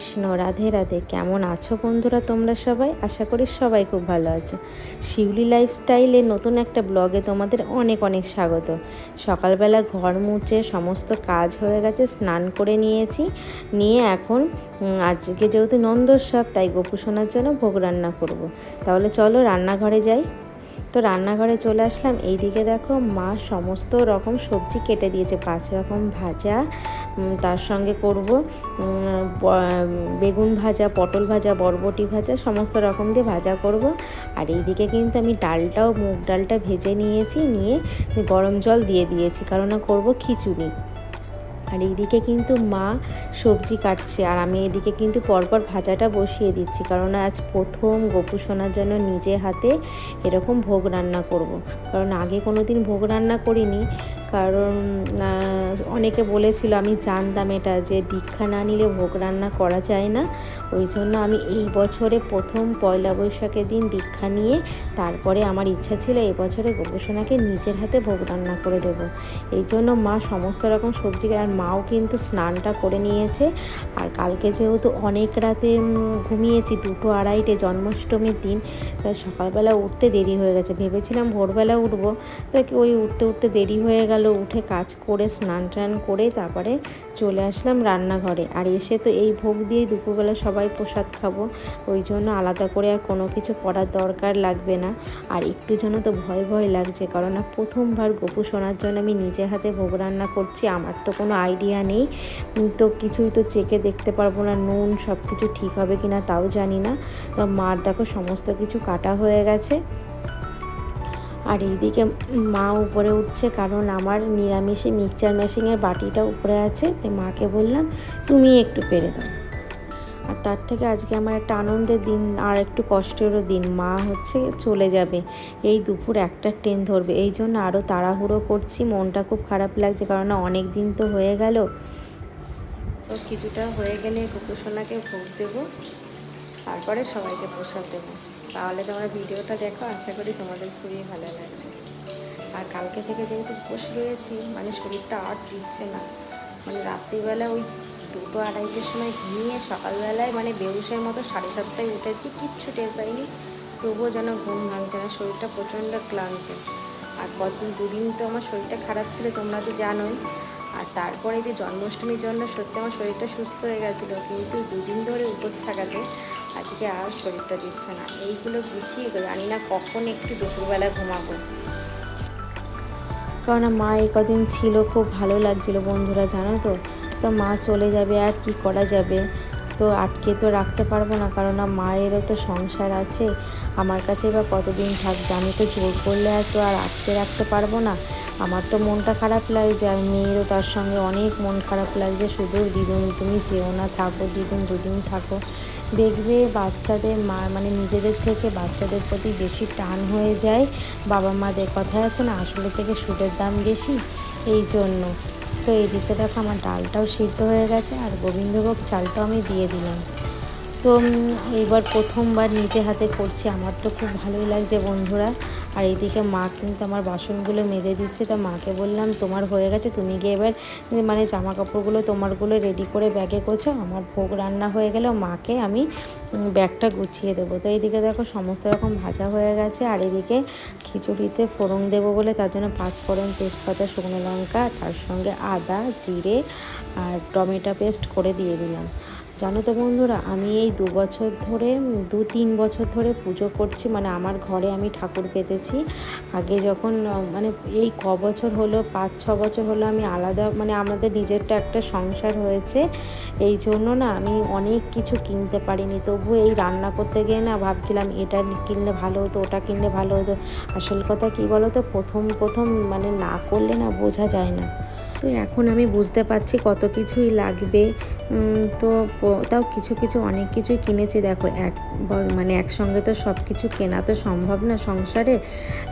কৃষ্ণ, রাধে রাধে। কেমন আছো বন্ধুরা তোমরা সবাই? আশা করি সবাই খুব ভালো আছো। শিউলি লাইফস্টাইলে নতুন একটা ব্লগে তোমাদের অনেক অনেক স্বাগত। সকালবেলা ঘর মুছে সমস্ত কাজ হয়ে গেছে, স্নান করে নিয়েছি। নিয়ে এখন আজকে যেহেতু নন্দোৎসব, তাই গোপু সোনার জন্য ভোগ রান্না করব। তাহলে চলো রান্নাঘরে যাই। তো রান্নাঘরে চলে আসলাম। এইদিকে দেখো মা সমস্ত রকম সবজি কেটে দিয়েছে। পাঁচ রকম ভাজা তার সঙ্গে করব বেগুন ভাজা, পটল ভাজা, বরবটি ভাজা, সমস্ত রকম দিয়ে ভাজা করব। আর এইদিকে কিন্তু আমি ডালটাও, মুগ ডালটা ভেজে নিয়েছি, নিয়ে গরম জল দিয়ে দিয়েছি কারণ করব খিচুড়ি। আর এইদিকে কিন্তু মা সবজি কাটছে আর আমি এদিকে কিন্তু পরপর ভাজাটা বসিয়ে দিচ্ছি কারণ আজ প্রথম গোপু সোনার জন্য নিজে হাতে এরকম ভোগ রান্না করব। কারণ আগে কোনো দিন ভোগ রান্না করিনি। কারণ অনেকে বলেছিল আমি জানতাম এটা যে দীক্ষা না নিলে ভোগ রান্না করা যায় না। ওই জন্য আমি এই বছরে প্রথম পয়লা বৈশাখের দিন দীক্ষা নিয়ে তারপরে আমার ইচ্ছা ছিল এই বছরে গোপসোনাকে নিজের হাতে ভোগ রান্না করে দেব। এই জন্য মা সমস্ত রকম সবজি আর মাও কিন্তু স্নানটা করে নিয়েছে। আর কালকে যেহেতু অনেক রাতে ঘুমিয়েছি, দুটো আড়াইটে জন্মাষ্টমীর দিন তাই সকালবেলা উঠতে দেরি হয়ে গেছে। ভেবেছিলাম ভোরবেলা উঠবো তাই কি ওই উঠতে উঠতে দেরি হয়ে গেল, উঠে কাজ করে, স্নান টান করে তারপরে চলে আসলাম রান্নাঘরে। আর এসে তো এই ভোগ দিয়েই দুপুরবেলা সবাই প্রসাদ খাব, ওই জন্য আলাদা করে আর কোনো কিছু করার দরকার লাগবে না। আর একটু যেন তো ভয় ভয় লাগছে কারণ প্রথমবার গোপু শোনার জন্য আমি নিজে হাতে ভোগ রান্না করছি, আমার তো কোনো আইডিয়া নেই। তো কিছুই তো চেকে দেখতে পারব না, নুন সব কিছু ঠিক হবে কি না তাও জানি না। তো মার দেখো সমস্ত কিছু কাটা হয়ে গেছে। আর এইদিকে মা উপরে উঠছে কারণ আমার নিরামিষে মিক্সচার মেশিনের বাটিটা উপরে আছে, তাই মাকে বললাম, তুমি একটু পেরে দাও। আর তার থেকে আজকে আমার একটা আনন্দের দিন আর একটু কষ্টেরও দিন। মা হচ্ছে চলে যাবে। এই দুপুর একটা ট্রেন ধরবে। এই জন্য আরও তাড়াহুড়ো করছি। মনটা খুব খারাপ লাগছে কারণ অনেক দিন তো হয়ে গেল। তো কিছুটা হয়ে গেলে গোপুসোনাকে ভোগ দেবো। তারপরে সবাইকে প্রসাদ দেবো। তাহলে তোমরা ভিডিওটা দেখো। আশা করি তোমাদের খুবই ভালো লাগবে। আর কালকে থেকে যেহেতু উপোস রয়েছি মানে শরীরটা আর দিচ্ছে না। মানে রাত্রিবেলা ওই দুটো আড়াইটের সময় ঘুমিয়ে সকালবেলায় মানে বেউসের মতো সাড়ে সাতটায় উঠেছি, কিচ্ছু টের পাইনি। তবুও যেন ঘুম ভাঙছে না, শরীরটা প্রচণ্ড ক্লান্ত। আর কদিন, দুদিন তো আমার শরীরটা খারাপ ছিল, তোমরা তো জানোই। আর তারপরে যে জন্মাষ্টমীর জন্য সত্যি আমার শরীরটা সুস্থ হয়ে গেছিল, কিন্তু দুদিন ধরে উপোস থাকাতে আজকে আর শরীরটা দিচ্ছে না। এইগুলো গুছিয়ে জানি না কখন একটু দুপুরবেলা ঘুমাবো। কারণ মা এই কদিন ছিল, খুব ভালো লাগছিল বন্ধুরা, জানো তো? তো মা চলে যাবে, আর কি করা যাবে? তো আটকে তো রাখতে পারব না কারণ মায়েরও তো সংসার আছে। আমার কাছে বা কতদিন থাকবে? আমি তো জোর করলে আর তো আর আটকে রাখতে পারব না। আমার তো মনটা খারাপ লাগছে, আর মেয়েরও তার সঙ্গে অনেক মন খারাপ লাগছে। শুধু দিদুন, তুমি যেও না, থাকো দিদুন, দুদিন থাকো। দেখবে বাচ্চাদের মা মানে নিজেদের থেকে বাচ্চাদের প্রতি বেশি টান হয়ে যায়। বাবা মাদের কথায় আছে না, আসলে থেকে সুদের দাম বেশি, এই জন্য। তো এই দিকে দেখো আমার ডালটাও সিদ্ধ হয়ে গেছে আর গোবিন্দভোগ চালটাও আমি দিয়ে দিলাম। তো এইবার প্রথমবার নিজে হাতে করছি। আমার তো খুব ভালোই লাগছে বন্ধুরা। আর এদিকে মা কিন্তু আমার বাসনগুলো মেজে দিচ্ছে। তা মাকে বললাম, তোমার হয়ে গেছে, তুমি গিয়ে এবার মানে জামা কাপড়গুলো তোমারগুলো রেডি করে ব্যাগে গোছো। আমার ভোগ রান্না হয়ে গেলে, মাকে আমি ব্যাগটা গুছিয়ে দেবো। তো এইদিকে দেখো সমস্ত রকম ভাজা হয়ে গেছে। আর এদিকে খিচুড়িতে ফোড়ন দেবো বলে তার জন্য পাঁচ ফোড়ন তেজপাতা, শুকনো লঙ্কা, তার সঙ্গে আদা, জিরে আর টমেটো পেস্ট করে দিয়ে দিলাম। জানো তো বন্ধুরা, আমি এই দু বছর ধরে, দু তিন বছর ধরে পুজো করছি মানে আমার ঘরে আমি ঠাকুর পেতেছি। আগে যখন মানে এই ক বছর হলো, পাঁচ ছ বছর হলো আমি আলাদা মানে আমাদের নিজেরটা একটা সংসার হয়েছে। এই জন্য না আমি অনেক কিছু কিনতে পারিনি। তবু এই রান্না করতে গিয়ে না ভাবছিলাম, এটা কিনলে ভালো হতো, ওটা কিনলে ভালো হতো। আসল কথা কী বলো তো, প্রথম প্রথম মানে না করলে না বোঝা যায় না। তো এখন আমি বুঝতে পারছি কত কিছুই লাগবে। তো তাও কিছু কিছু অনেক কিছুই কিনেছি। দেখো, এক মানে একসঙ্গে তো সব কিছু কেনা তো সম্ভব না সংসারে।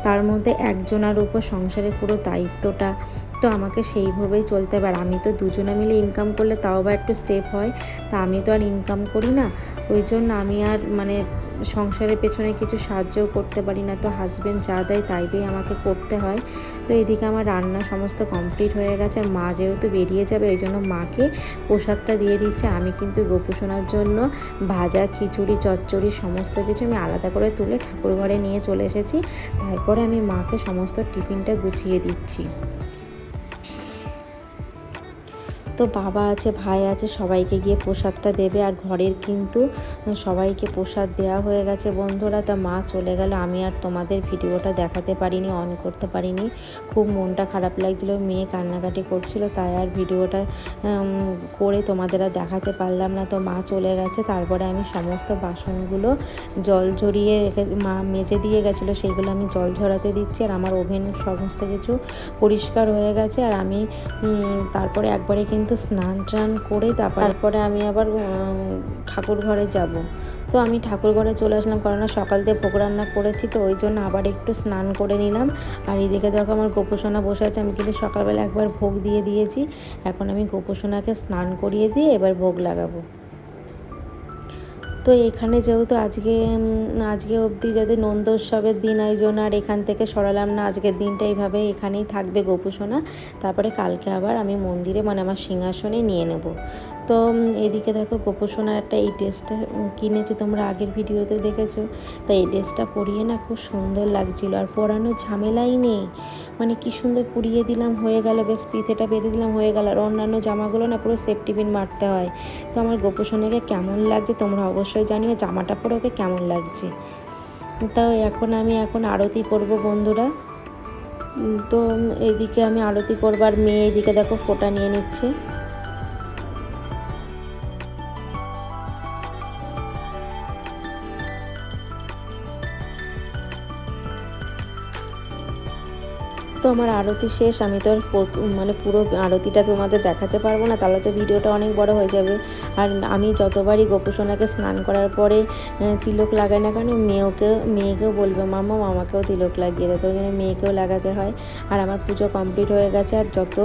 তার মধ্যে একজনের উপর সংসারে পুরো দায়িত্বটা তো আমাকে সেইভাবেই চলতে আর আমি তো দুজনে মিলে ইনকাম করলে তাও বা একটু সেফ হয়। তা আমি তো আর ইনকাম করি না। ওই জন্য আমি আর মানে সংসারের পেছনে কিছু সাহায্যও করতে পারি না, তো হাজব্যান্ড যা দেয় তাই দিয়ে আমাকে করতে হয়। তো এদিকে আমার রান্না সমস্ত কমপ্লিট হয়ে গেছে, আর মা যেহেতু বেরিয়ে যাবে এই জন্য মাকে প্রসাদটা দিয়ে দিচ্ছে। আমি কিন্তু গোপুসোনার জন্য ভাজা, খিচুড়ি, চচ্চড়ি সমস্ত কিছু আমি আলাদা করে তুলে ঠাকুর ঘরে নিয়ে চলে এসেছি। তারপরে আমি মাকে সমস্ত টিফিনটা গুছিয়ে দিচ্ছি। তো বাবা আছে, ভাই আছে, সবাইকে গিয়ে প্রসাদটা দেবে। আর ঘরের কিন্তু সবাইকে প্রসাদ দেওয়া হয়ে গেছে। বন্ধুরা, তা মা চলে গেল। আমি আর তোমাদের ভিডিওটা দেখাতে পারিনি অন করতে পারিনি। খুব মনটা খারাপ লাগছিল, মেয়ে কান্নাকাটি করছিল, তাই আর ভিডিওটা করে তোমাদের আর দেখাতে পারলাম না। তো মা চলে গেছে, তারপরে আমি সমস্ত বাসনগুলো জল ঝরিয়ে রেখে, মা মেজে দিয়ে গেছিল, সেইগুলো আমি জল ঝরাতে দিচ্ছি। আর আমার ওভেন সমস্ত কিছু পরিষ্কার হয়ে গেছে। আর আমি তারপরে একবারে কিন্তু স্নান টান করে তারপর তারপরে আমি আবার ঠাকুর ঘরে যাব। তো আমি ঠাকুর ঘরে চলে আসলাম কারণ সকাল দিয়ে ভোগ রান্না করেছি তো ওই জন্য আবার একটু স্নান করে নিলাম। আর এদিকে দেখো আমার গোপোষণা বসে আছে আমি কিন্তু সকালবেলা একবার ভোগ দিয়ে দিয়েছি। এখন আমি গোপোষণাকে স্নান করিয়ে দিয়ে এবার ভোগ লাগাবো। তো এখানে যেহেতু আজকে আজকে অবধি যদি নন্দোৎসবের দিন আয়োজন, আর এখান থেকে সরালাম না, আজকের দিনটা এইভাবে এখানেই থাকবে গোপুসোনা। তারপরে কালকে আবার আমি মন্দিরে মানে আমার সিংহাসনে নিয়ে নেব। তো এদিকে দেখো গোপুসোনার একটা এই ড্রেসটা কিনেছি, তোমরা আগের ভিডিওতে দেখেছ। তো এই ড্রেসটা পরিয়ে না খুব সুন্দর লাগছিল আর পরানোর ঝামেলাই নেই। মানে কি সুন্দর পুড়িয়ে দিলাম, হয়ে গেল, বেশ পিঠেটা বেঁধে দিলাম, হয়ে গেল। আর অন্যান্য জামাগুলো না পুরো সেফটি পিন মারতে হয়। তো আমার গোপোষণাকে কেমন লাগছে তোমরা অবশ্যই জানিও, জামাটা পরে ওকে কেমন লাগছে। তো এখন আমি এখন আরতি করব বন্ধুরা। তো এদিকে আমি আরতি করবার মেয়ে এদিকে দেখো ফোটা নিয়ে নিচ্ছে। তো আমার আরতি শেষ, আমি তো মানে পুরো আরতিটা তোমাদের দেখাতে পারব না, তাহলে তো ভিডিওটা অনেক বড় হয়ে যাবে। আর আমি যতবারই গোপুসোনাকে স্নান করার পরে তিলক লাগাই না কেন মেয়েকেও মেয়েকেও বলবে, মামা, মামাকেও তিলক লাগিয়ে তো ওই জন্য মেয়েকেও লাগাতে হয়। আর আমার পুজো কমপ্লিট হয়ে গেছে, আর যত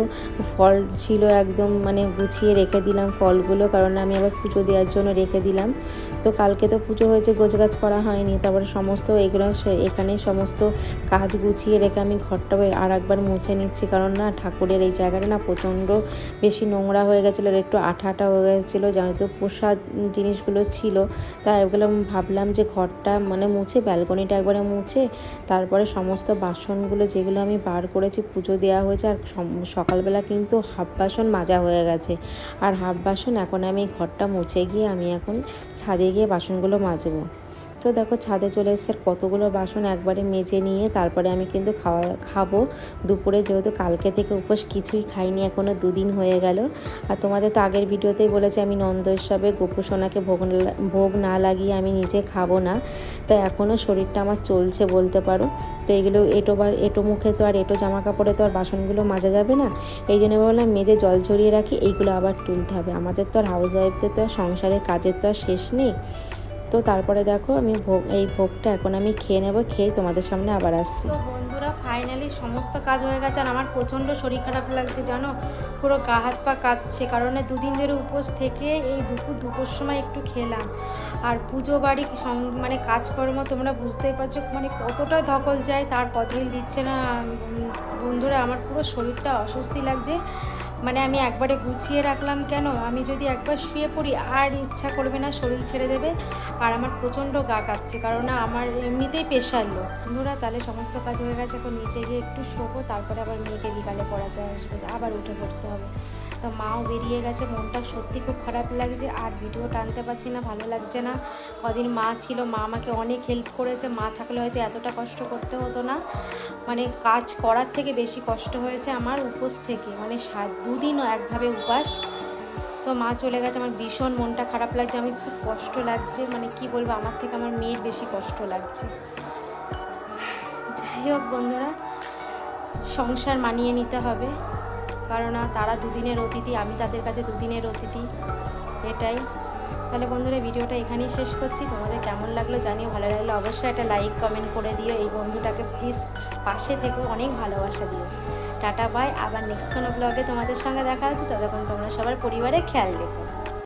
ফল ছিল একদম মানে গুছিয়ে রেখে দিলাম ফলগুলো, কারণ আমি আবার পুজো দেওয়ার জন্য রেখে দিলাম। তো কালকে তো পুজো হয়েছে, গোছগাছ করা হয়নি। তারপরে সমস্ত এগুলো এখানে সমস্ত কাজ গুছিয়ে রেখে আমি ঘরটা আর একবার মুছে নিচ্ছি। কারণ না, ঠাকুরের এই জায়গাটা না প্রচণ্ড বেশি নোংরা হয়ে গেছিল আর একটু আঠা আঠা হয়ে গেছিল, যেহেতু প্রসাদ জিনিসগুলো ছিল। তাই ওগুলো ভাবলাম যে ঘরটা মানে মুছে, ব্যালকনিটা একবারে মুছে, তারপরে সমস্ত বাসনগুলো যেগুলো আমি বার করেছি, পুজো দেওয়া হয়েছে আর সকালবেলা কিন্তু হাফ বাসন মাজা হয়ে গেছে। আর হাফ বাসন এখন আমি ঘরটা মুছে গিয়ে আমি এখন ছাদে গিয়ে বাসনগুলো মাজবো। তো দেখো ছাদে চলে এসছে কতগুলো বাসন একবারে মেজে নিয়ে তারপরে আমি কিন্তু খাওয়া, খাব। দুপুরে যেহেতু কালকে থেকে উপোস কিছুই খাইনি এখনও দুদিন হয়ে গেল। আর তোমাদের তো আগের ভিডিওতেই বলেছি আমি নন্দ হিসাবে গোপুসোনাকে ভোগ ভোগ না লাগিয়ে আমি নিজে খাব না। তাই এখনও শরীরটা আমার চলছে বলতে পারো। তো এগুলো এটো বা, এটো মুখে তো আর এটো জামা কাপড়ে তো আর বাসনগুলো মাজা যাবে না। এই জন্য বললাম মেজে জল ছড়িয়ে রাখি, এইগুলো আবার তুলতে হবে। আমাদের তো আর হাউস ওয়াইফদের তো আর সংসারের কাজের তো আর শেষ নেই। তো তারপরে দেখো আমি ভোগ, এই ভোগটা এখন আমি খেয়ে নেব, খেয়ে তোমাদের সামনে আবার আসছি। তো বন্ধুরা ফাইনালি সমস্ত কাজ হয়ে গেছে আর আমার প্রচণ্ড শরীর খারাপ লাগছে, জানো? পুরো গা হাত পা কাঁপছে, কারণ দুদিন ধরে উপোস থেকে এই দুপুর দুপুর সময় একটু খেলাম। আর পুজো বাড়ি মানে কাজকর্ম তোমরা বুঝতেই পারছ মানে কতটা ধকল যায়, তার কতই দিচ্ছে না বন্ধুরা, আমার পুরো শরীরটা অস্বস্তি লাগছে। মানে আমি একবারে গুছিয়ে রাখলাম কেন? আমি যদি একবার শুয়ে পড়ি, আর ইচ্ছা করবে না শরীর ছেড়ে দেবে। আর আমার প্রচণ্ড গা কাটছে কারণ আমার এমনিতেই পেশার লোক বন্ধুরা, তাহলে সমস্ত কাজ হয়ে গেছে, এখন নিচে গিয়ে একটু শোবো, তারপরে আবার মেয়েকে বিকালে পড়াতে আসবে, আবার উঠে পড়তে হবে। তো মাও বেরিয়ে গেছে, মনটা সত্যি খুব খারাপ লাগছে, আর ভিডিও টানতে পারছি না, ভালো লাগছে না। কদিন মা ছিল, মা আমাকে অনেক হেল্প করেছে, মা থাকলে হয়তো এতটা কষ্ট করতে হতো না। মানে কাজ করার থেকে বেশি কষ্ট হয়েছে আমার উপোস থেকে মানে সাত, দুদিনও একভাবে উপাস। তো মা চলে গেছে, আমার ভীষণ মনটা খারাপ লাগছে, আমি খুব কষ্ট লাগছে মানে কি বলব, আমার থেকে আমার মেয়ের বেশি কষ্ট লাগছে। যাই হোক বন্ধুরা, সংসার মানিয়ে নিতে হবে। কারণ তারা দুদিনের অতিথি, আমি তাদের কাছে দুদিনের অতিথি। এটাই। তাহলে বন্ধুরা, ভিডিওটা এখানেই শেষ করছি। তোমাদের কেমন লাগল জানিও, ভালো লাগল অবশ্যই একটা লাইক কমেন্ট করে দিও। এই বন্ধুটাকে প্লিজ পাশে থেকে অনেক ভালোবাসা দিও। টাটা বাই আবার নেক্সট কোনো ব্লগে তোমাদের সঙ্গে দেখা হচ্ছে। ততক্ষণ তোমরা সবার পরিবারে খেয়াল রেখো।